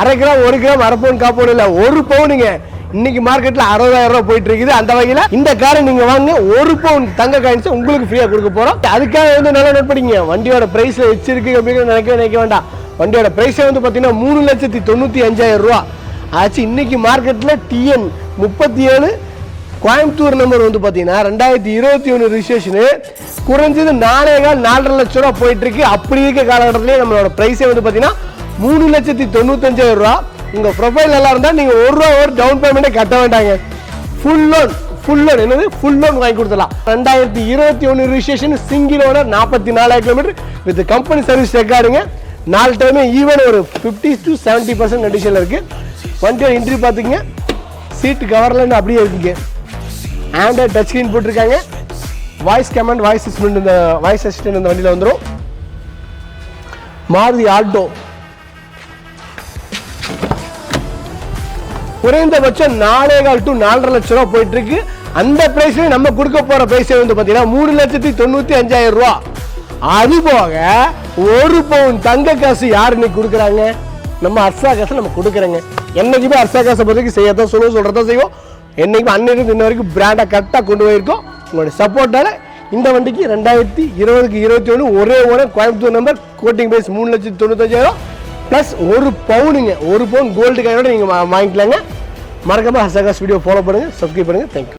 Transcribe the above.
அரை கிராம் ஒரு கிராம் அரை பவுன் காப்பவுன் ஒரு பவுனுங்க. இன்னைக்கு மார்க்கெட்ல அறுபதாயிரம் ரூபாய் போயிட்டு இருக்குது அந்த வகையில இந்த காரை நீங்க வாங்க ஒரு பவுன் தங்க காயின்ஸ் உங்களுக்கு ஃப்ரீயா கொடுக்க போறோம். அதுக்காக வந்து நல்லா நோட் பண்ணிங்க வண்டியோட பிரைஸ் வச்சிருக்கு அப்படின்னு நினைக்க நினைக்க வேண்டாம். வண்டியோட பிரைஸே வந்து பாத்தீங்கன்னா மூணு லட்சத்தி தொண்ணூத்தி அஞ்சாயிரம் ரூபா. ஆச்சு இன்னைக்கு மார்க்கெட்ல டிஎன் முப்பத்தி ஏழு கோயம்புத்தூர் நம்பர் வந்து பார்த்தீங்கன்னா ரெண்டாயிரத்தி இருபத்தி ஒன்று ரிஜிஸ்ட்ரேஷனு குறைஞ்சது நாலே கால் நாலரை லட்ச ரூபா போயிட்டு இருக்கு அப்படி இருக்க காலகட்டத்திலேயே நம்மளோட ப்ரைஸே வந்து பார்த்தீங்கன்னா மூணு லட்சத்தி தொண்ணூத்தஞ்சாயிரம் ரூபா. உங்கள் ப்ரொஃபைல் நல்லா இருந்தால் நீங்கள் ஒரு ரூபா ஒரு டவுன் பேமெண்ட்டே கட்ட வேண்டாங்க. ஃபுல் லோன் ஃபுல் லோன் என்னது? ஃபுல் லோன் வாங்கி கொடுத்துடலாம். ரெண்டாயிரத்தி இருபத்தி ஒன்று ரிஜிஸ்ட்ரேஷன் சிங்கிள் ஓனர் நாற்பத்தி நாலாயிரம் கிலோமீட்டர் வித் கம்பெனி சர்வீஸ் ரெக்கார்டுங்க நாலு டைமே ஈவன் ஒரு ஃபிஃப்டி டு செவன்ட்டி பர்சன்ட் கண்டிஷனில் இருக்குது வண்டியோட இன்ட்ரி பார்த்துக்கிங்க சீட்டு கவர்லன்னு அப்படியே இருக்குங்க. ஆண்ட்ராய்ட் டச் ஸ்க்ரீன் போட்டிருக்காங்க. வாய்ஸ் கமெண்ட் வாய்ஸ் அசிஸ்டன்ட் இந்த வாய்ஸ் அசிஸ்டன்ட் இந்த வண்டியில் வந்துடும் மாருதி ஆல்டோ குறைந்தபட்சம் நாலே கால் டு நாலரை லட்ச ரூபா போயிட்டு இருக்கு அந்த பிரைஸ்ல நம்ம கொடுக்க போற பிரைஸ் வந்து பாத்தீங்கன்னா மூணு லட்சத்தி தொண்ணூத்தி அஞ்சாயிரம் ரூபா. அது போக ஒரு பவுன் தங்க காசு யார் இன்னைக்கு கொடுக்குறாங்க? நம்ம அர்சா காசு நம்ம கொடுக்குறோங்க. என்னைக்குமே அர்சா காசை பொறுத்தவரைக்கும் செய்யத்தான் சொல்லுவோம் சொல்றதான் செய்வோம். என்னைக்குமே அன்னைக்கு இன்ன வரைக்கும் பிராண்டை கரெக்டாக கொண்டு போயிருக்கோம். உங்களுடைய சப்போர்ட்டால இந்த வண்டிக்கு ரெண்டாயிரத்தி இருபதுக்கு இருபத்தி ஒன்று ஒரே ஒரே கோயம்புத்தூர் நம்பர் கோட்டிங் பிரைஸ் மூணு லட்சத்தி தொண்ணூத்தஞ்சாயிரம் ப்ளஸ் ஒரு பவுனுங்க ஒரு பவுன் கோல்டு கையோட நீங்கள் வாங்கிக்கலாங்க. மறக்காமல் ஹசகாஸ் வீடியோ ஃபாலோ பண்ணுங்கள் சப்ஸ்கிரைப் பண்ணுங்கள் தேங்க்யூ